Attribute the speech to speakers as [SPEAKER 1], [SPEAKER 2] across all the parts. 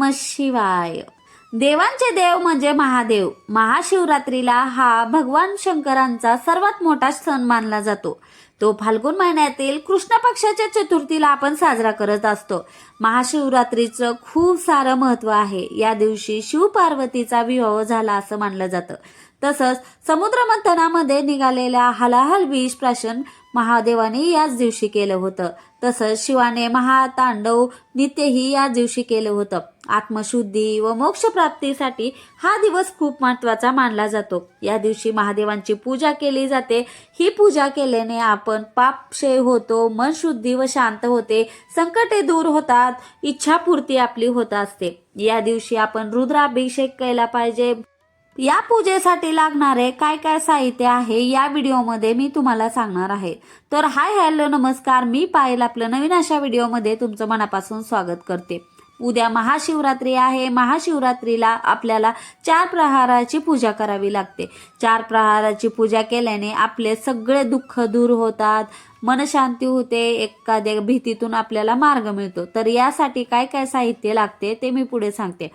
[SPEAKER 1] नम शिवाय देवांचे देव म्हणजे महादेव. महाशिवरात्रीला हा भगवान शंकरांचा सर्वात मोठा सण मानला जातो. तो फाल्गुन महिन्यातील कृष्ण पक्षाच्या चतुर्थीला आपण साजरा करत असतो. महाशिवरात्रीचं खूप सारं महत्त्व आहे. या दिवशी शिव पार्वतीचा विवाह झाला असं मानलं जातं. तसंच समुद्र मंथनामध्ये निघालेल्या हलाहल विष प्राशन महादेवाने याच दिवशी केलं होतं. तसंच शिवाने महातांडव नित्यही याच दिवशी केलं होतं. आत्मशुद्धी व मोक्षप्राप्तीसाठी हा दिवस खूप महत्त्वाचा मानला जातो. या दिवशी महादेवांची पूजा केली जाते. ही पूजा केल्याने आपण पापक्षय होतो मन शुद्धी व शांत होते संकटे दूर होतात इच्छापूर्ती आपली होत असते. या दिवशी आपण रुद्राभिषेक केला पाहिजे. या पूजेसाठी लागणारे काय काय साहित्य आहे या व्हिडिओमध्ये मी तुम्हाला सांगणार आहे. तर हाय हॅलो नमस्कार. मी पायल आपलं नवीन अशा व्हिडिओमध्ये तुमचं मनापासून स्वागत करते. उद्या महाशिवरात्री आहे. महाशिवरात्रीला आपल्याला चार प्रहाराची पूजा करावी लागते. चार प्रहाराची पूजा केल्याने आपले सगळे दुःख दूर होतात मनशांती होते एखाद्या भीतीतून आपल्याला मार्ग मिळतो. तर यासाठी काय काय साहित्य लागते ते मी पुढे सांगते.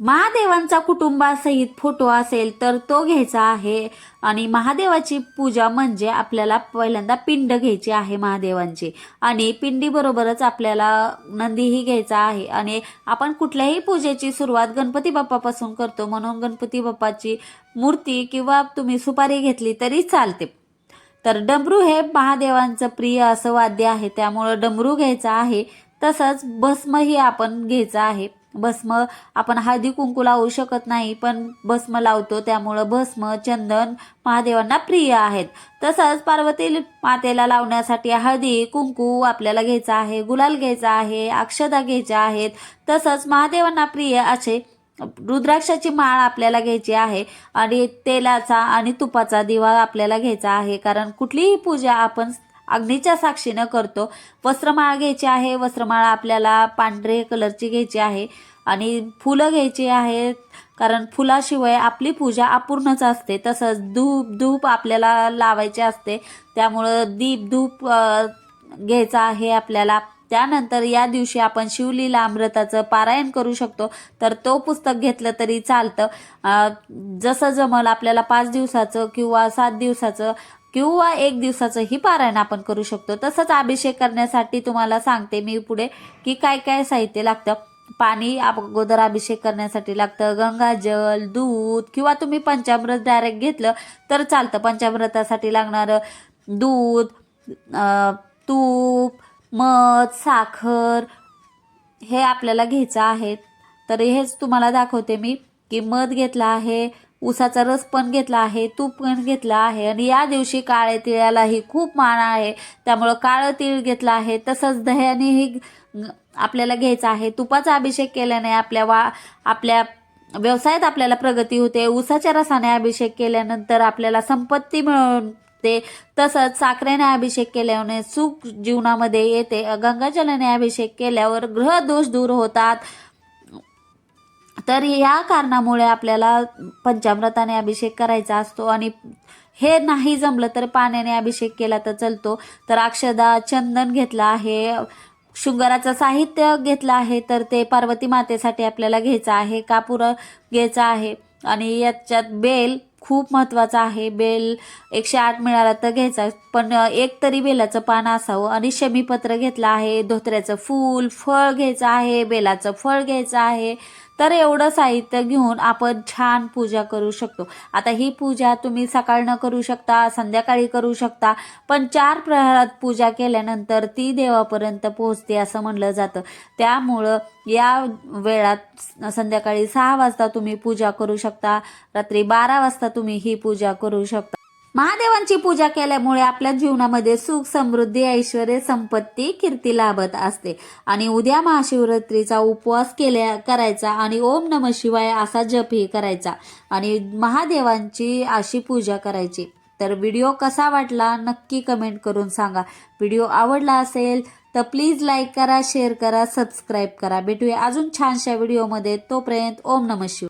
[SPEAKER 1] महादेवांचा कुटुंबासहित फोटो असेल तर तो घ्यायचा आहे. आणि महादेवाची पूजा म्हणजे आपल्याला पहिल्यांदा पिंड घ्यायची आहे महादेवांची. आणि पिंडीबरोबरच आपल्याला नंदीही घ्यायचा आहे. आणि आपण कुठल्याही पूजेची सुरुवात गणपती बाप्पापासून करतो. म्हणून गणपती बाप्पाची मूर्ती किंवा तुम्ही सुपारी घेतली तरी चालते. तर डमरू हे महादेवांचं प्रिय असं वाद्य आहे. त्यामुळं डमरू घ्यायचं आहे. तसंच भस्मही आपण घ्यायचं आहे. भस्म आपण हळदी कुंकू लावू शकत नाही पण भस्म लावतो. त्यामुळं भस्म चंदन महादेवांना प्रिय आहेत. तसंच पार्वती मातेला लावण्यासाठी हळदी कुंकू आपल्याला घ्यायचा आहे गुलाल घ्यायचा आहे अक्षदा घ्यायच्या आहेत. तसंच महादेवांना प्रिय असे रुद्राक्षाची माळ आपल्याला घ्यायची आहे आणि तेलाचा आणि तुपाचा दिवा आपल्याला घ्यायचा आहे. कारण कुठलीही पूजा आपण अग्नीच्या साक्षीनं करतो. वस्त्रमाळा घ्यायची आहे. वस्त्रमाळा आपल्याला पांढरे कलरची घ्यायची आहे आणि फुलं घ्यायची आहेत कारण फुलाशिवाय आपली पूजा अपूर्णच असते. तसंच धूप धूप आपल्याला लावायचे असते. त्यामुळं दीप धूप घ्यायचा आहे आपल्याला. त्यानंतर या दिवशी आपण शिवलीला अमृताचं पारायण करू शकतो. तर तो पुस्तक घेतलं तरी चालतं. जसं जमल आपल्याला पाच दिवसाचं किंवा सात दिवसाचं किंवा एक दिवसाचंही पारायण आपण करू शकतो. तसंच अभिषेक करण्यासाठी तुम्हाला सांगते मी पुढे की काय काय साहित्य लागतं. पाणी अगोदर अभिषेक करण्यासाठी लागतं. गंगाजल दूध किंवा तुम्ही पंचामृत डायरेक्ट घेतलं तर चालतं. पंचामृतासाठी लागणारं दूध तूप मध साखर हे आपल्याला घ्यायचं आहे. तर हेच तुम्हाला दाखवते मी की मध घेतला आहे उसाचा रस पण घेतला आहे तूप पण घेतला आहे आणि या दिवशी काळे तिळालाही खूप मान आहे. त्यामुळं काळं तिळ घेतलं आहे तसंच दह्यानेही आपल्याला घ्यायचं आहे. तुपाचा अभिषेक केल्याने आपल्या वा आपल्या व्यवसायात आपल्याला प्रगती होते. उसाच्या रसाने अभिषेक केल्यानंतर आपल्याला संपत्ती मिळते. तसंच साखरेने अभिषेक केल्याने सुख जीवनामध्ये येते. गंगाजलाने अभिषेक केल्यावर ग्रह दोष दूर होतात. तर या कारणामुळे आपल्याला पंचामृताने अभिषेक करायचा असतो आणि हे नाही जमलं तर पाण्याने अभिषेक केला तर चालतो. तर अक्षदा चंदन घेतलं आहे शृंगाराचं साहित्य घेतलं आहे तर ते पार्वती मातेसाठी आपल्याला घ्यायचं आहे कापूर घ्यायचं आहे. आणि याच्यात बेल खूप महत्त्वाचा आहे. बेल एकशे आठ मिळाला तर घ्यायचा. पण एक तरी बेलाचं पान असावं. आणि शमीपत्र घेतलं आहे धोत्र्याचं फूल फळ घ्यायचं आहे बेलाचं फळ घ्यायचं आहे. तर एवढं साहित्य घेऊन आपण छान पूजा करू शकतो. आता ही पूजा तुम्ही सकाळनं करू शकता संध्याकाळी करू शकता पण चार प्रहरात पूजा केल्यानंतर ती देवापर्यंत पोहोचते असं म्हणलं जातं. त्यामुळं या वेळात संध्याकाळी सहा वाजता तुम्ही पूजा करू शकता रात्री बारा वाजता तुम्ही ही पूजा करू शकता. महादेवांची पूजा केल्यामुळे आपल्या जीवनामध्ये सुख समृद्धी ऐश्वर संपत्ती कीर्ती लाभत असते. आणि उद्या महाशिवरात्रीचा उपवास केल्या करायचा आणि ओम नम शिवाय असा जपही करायचा आणि महादेवांची अशी पूजा करायची. तर व्हिडिओ कसा वाटला नक्की कमेंट करून सांगा. व्हिडिओ आवडला असेल तर प्लीज लाईक करा शेअर करा सबस्क्राईब करा. भेटूया अजून छानशा व्हिडिओमध्ये. तोपर्यंत ओम नम शिवाय.